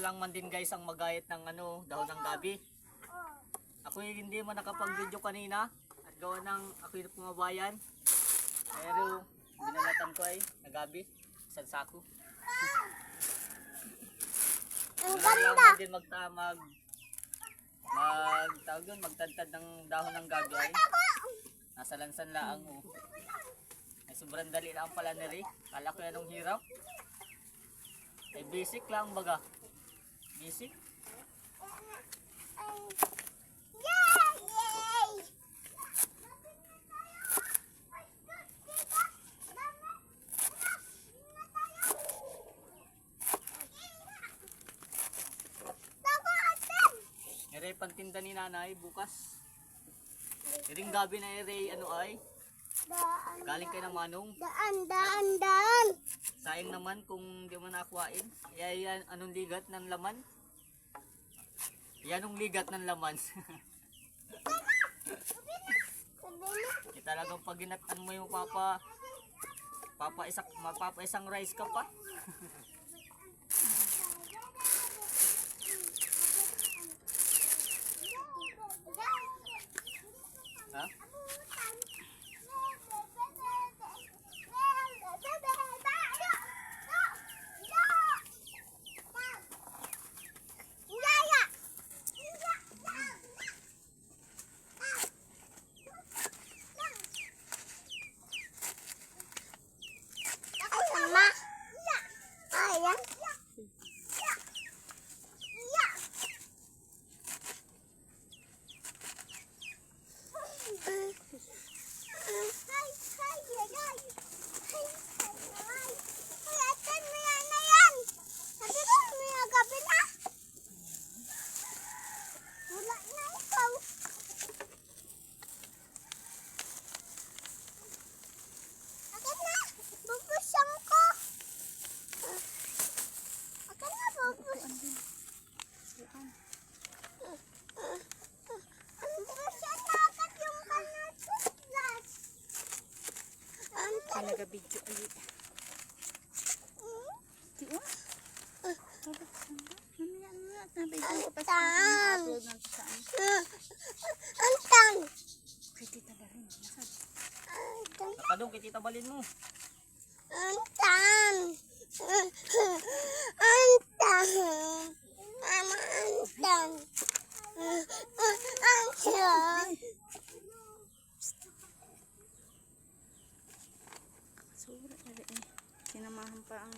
lang man din guys ang magayat ng ano, dahon ng gabi. Ako yung hindi mo nakapag-video kanina at gawa ng ako yung pumabayan. Pero binalatan ko ay nagabi, isang sako. Ang lang ganda. man din magta mag tawag yun, magtantad ng dahon ng gabi ay nasa lansan laang oh. Ay sobrang dali lang pala Ray. Kala ko yan ang hirap. Ay basic lang baga. Atin! Ere pantinda ni nanay bukas. Iring gabi na ere ano ay Daan, galing kay ng manong. daan, daan, daan. Sayang naman kung di mo nakwain. Kaya yan anong ligat ng laman? Yan ang ligat ng laman. Kaya talagang pag ginatan mo yung papa papa isak mapapa isang rice ka pa. Ha? Ayan. Wala na ikaw. Akin na, bubusang ko. Akin na, bubus. Ang busang na agad yung kanatutlas. Ang Talaga video ay. Hmm? Di oh. Sabi ko sanda. Mamaya na. Nabigyan ko pa sa Tang. upload na sa ano. Ang tang. Kay Tita Barin. Nasaan? Ang tang. Kadong kay tita balin mo. Ang tang. Ang tang. Mama, ang tang. Sinamahan pa ang